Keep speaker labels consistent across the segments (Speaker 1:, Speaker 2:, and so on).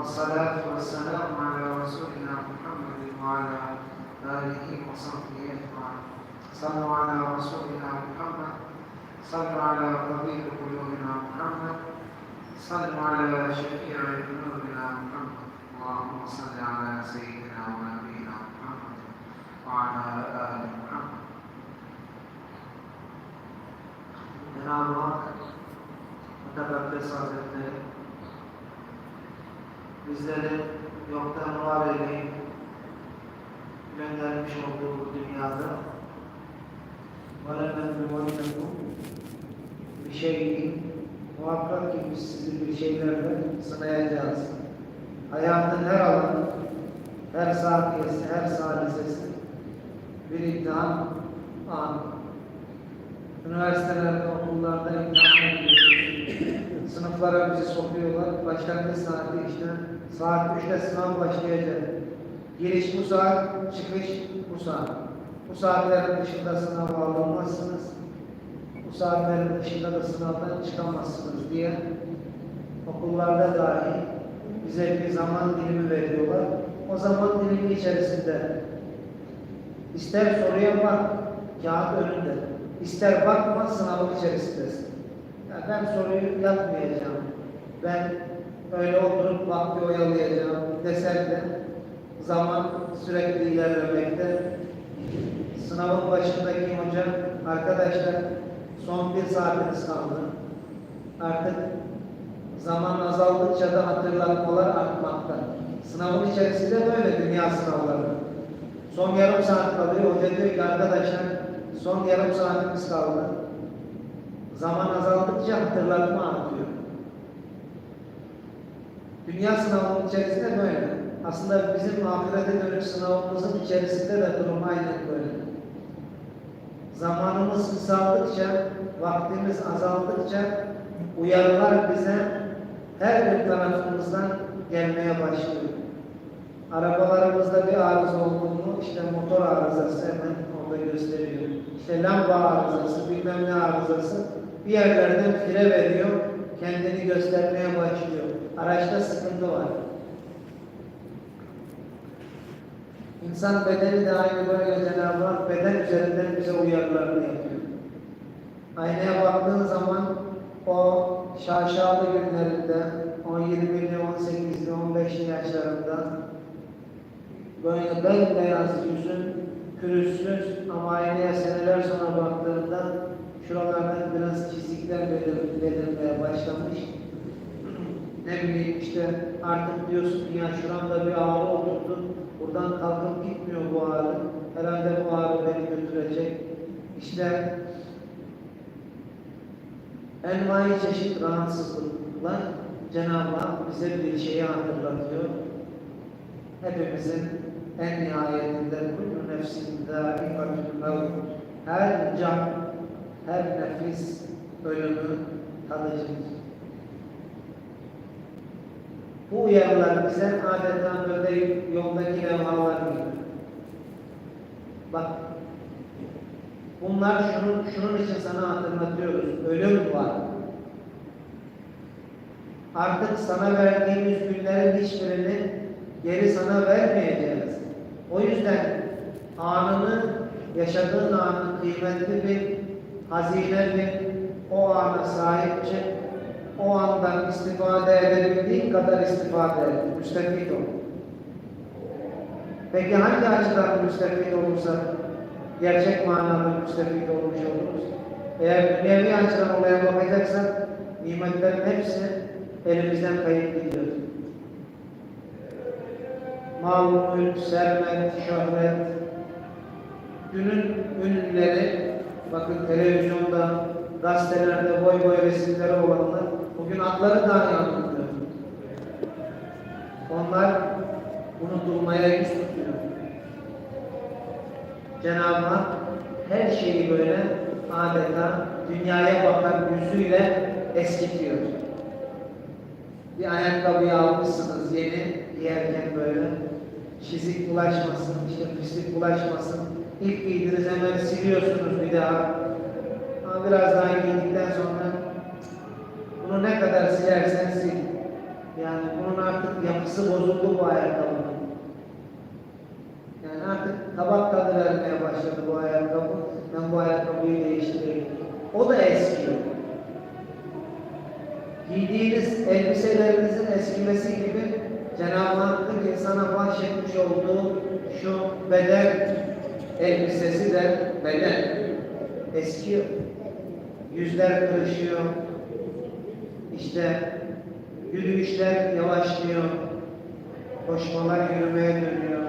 Speaker 1: والصلاة والسلام على رسولنا محمد وعلى آله وصحبه أجمعين. صلوا على رسولنا محمد. صلوا على طبيب قلوبنا محمد. صلوا على شفيع ذنوبنا محمد. اللهم صل على سيدنا ونبينا محمد وعلى آل محمد. Cenab-ı Hak Mutakaddes Hazretleri bizleri yoktan var edeyip göndermiş olduğu bu dünyada وَلَنَبْلُوَنَّكُمْ بِشَيْءٍ Muhakkak ki biz sizi bir şeylerle sınayacağız. Hayatın her alanı, her saniyesi, her saniyesi bir imtihan anı. Üniversitelerde, okullarda imtihanlar giriyoruz. Sınıflara bizi sokuyorlar. Başlangıç saati işte saat 3'te sınav başlayacak. Giriş bu saat, çıkış bu saat. Bu saatlerin dışında sınav alınmazsınız. Bu saatlerin dışında da sınavdan çıkamazsınız diye okullarda dahi bize bir zaman dilimi veriyorlar. O zaman dilimi içerisinde ister soruya bak, kağıt önünde. İster bakma sınavın içerisindesin. Ben soruyu yapmayacağım. Ben öyle oturup vakti oyalayacağım desen de zaman sürekli ilerlemekte. Sınavın başındaki hoca arkadaşlar son bir saatiniz kaldı. Artık zaman azaldıkça da hatırlatmalar artmakta. Sınavın içerisinde böyle dünya sınavları. Son yarım saat kalıyor. Hoca diyor ki arkadaşlar son yarım saatimiz kaldı. Zaman azaldıkça hatırlatma artıyor. Dünya sınavının içerisinde böyle. Aslında bizim ahirete dönük sınavımızın içerisinde de durum aynen böyle. Zamanımız kısaldıkça, vaktimiz azaldıkça uyarılar bize her bir tarafımızdan gelmeye başlıyor. Arabalarımızda bir arıza olduğunu işte motor arızası hemen orada gösteriyor. İşte lamba arızası, bilmem ne arızası bir yerlerden fire veriyor, kendini göstermeye başlıyor. Araçta sıkıntı var. İnsan bedeni de aynı böyle Cenab-ı Hak beden üzerinden bize uyarılarını yapıyor. Aynaya baktığın zaman o şaşalı günlerinde, o 20'li, 18'li, 15'li yaşlarında böyle bembeyaz yüzün pürüzsüz ama aynaya seneler sonra baktığında şuralardan biraz çizikler belir, belirmeye başlamış. Ne bileyim işte artık diyorsun ya şuramda bir ağrı oturdu. Buradan kalkıp gitmiyor bu ağrı. Herhalde bu ağrı beni götürecek. İşte envai çeşit rahatsızlıklar Cenab-ı Hak bize bir şeyi hatırlatıyor. Hepimizin en nihayetinde kullu nefsin dâikatül mevt. Her can, her nefis ölümü tadıcıdır. Bu uyarılar bize adeta böyle yoldaki levhalar gibi. Bak, bunlar şunun, şunun için sana hatırlatıyoruz. Ölüm var. Artık sana verdiğimiz günlerin hiçbirini geri sana vermeyeceğiz. O yüzden anını, yaşadığın anı kıymetli bir hazine bir o ana sahip çık o andan istifade edebildiğin kadar istifade et, müstefid ol. Peki hangi açıdan müstefid olursa gerçek manada müstefid olmuş oluruz? Eğer dünyevi açıdan olaya bakacaksak nimetlerin hepsi elimizden kayıp gidiyor. Mal, mülk, servet, şöhret, günün ünlüleri, bakın televizyonda, gazetelerde boy boy resimleri olanlar bugün adları dahi anlatıyor. Onlar unutulmaya yüz tutuyor. Cenab-ı Hak her şeyi böyle adeta dünyaya bakan yüzüyle eskitiyor. Bir ayakkabıyı almışsınız yeni giyerken böyle çizik bulaşmasın, işte pislik bulaşmasın. İlk giydiniz hemen siliyorsunuz bir daha. Ama biraz daha giydikten sonra bunu ne kadar silersen sil. Yani bunun artık yapısı bozuldu bu ayakkabının. Yani artık tabak tadı vermeye başladı bu ayakkabı. Ben bu ayakkabıyı değiştireyim. O da eski. Giydiğiniz elbiselerinizin eskimesi gibi Cenab-ı Hakk'ın insana bahşetmiş olduğu şu beden elbisesi de beden. Eski yüzler kırışıyor. İşte yürüyüşler yavaşlıyor. Koşmalar yürümeye dönüyor.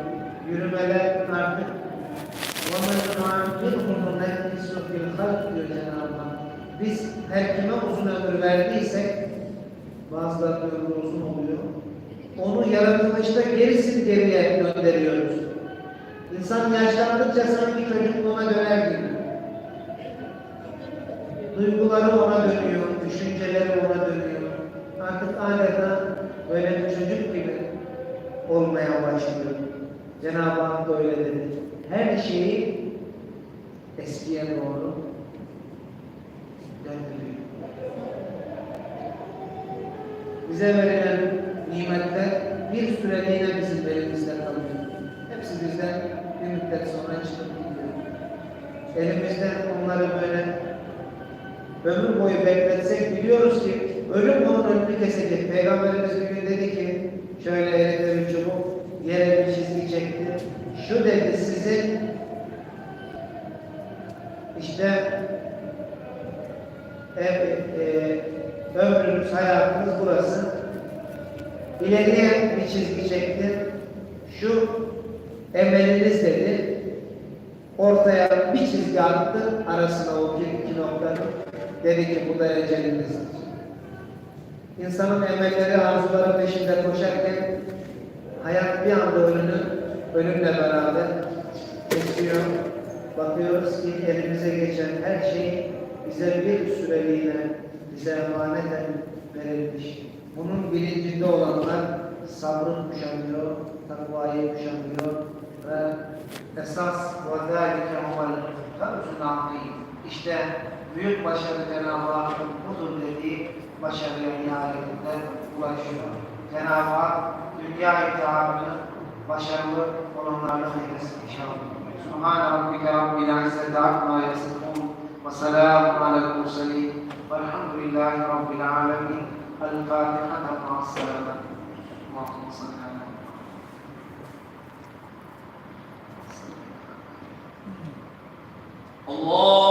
Speaker 1: Yürümeler artık biz her kime uzun ömür verdiysek bazılarının ömrü uzun oluyor. Onu yaratılışta gerisin geriye gönderiyoruz. İnsan yaşlandıkça sanki çocukluğuna döner gibi. Duyguları ona dönüyor, düşünceleri ona dönüyor. Artık adeta böyle bir çocuk gibi olmaya başlıyor. Cenab-ı Hak da öyle dedi. Her şeyi eskiye doğru döndürüyor. Bize verilen nimetler bir süreliğine bizim elimizde kalıyor. Hepsi bizden bir müddet sonra çıkıp gidiyor. Elimizden onları böyle ömür boyu bekletsek biliyoruz ki ölüm onun önünü kesecek. Peygamberimiz bir gün dedi ki şöyle elinde bir çubuk yere bir çizgi çekti. Şu dedi sizin işte e, e, ömrünüz, hayatınız burası. İleriye bir çizgi çekti. Şu emeliniz dedi. Ortaya bir çizgi attı. Arasına o iki, iki noktanın. Dedi ki bu da ecelinizdir. İnsanın emelleri, arzuları peşinde koşarken hayat bir anda önünü ölümle beraber kesiyor. Bakıyoruz ki elimize geçen her şey bize bir süreliğine, bize emaneten verilmiş. Bunun bilincinde olanlar sabrı kuşanıyor, takvayı kuşanıyor ve esas ve zâlike humel fevzun. İşte büyük başarı Cenab-ı Hakk'ın budur dediği başarıya nihayetinde ulaşıyor. Cenab-ı Hak dünya imtihanını başarılı olanlarla eylesin inşallah. Subhane rabbike rabbil izzeti amma yasifun ve selamun alel murselin velhamdülillahi rabbil alemin. El-Fatiha ma'as-salamat. Allahümme sallallahu Allah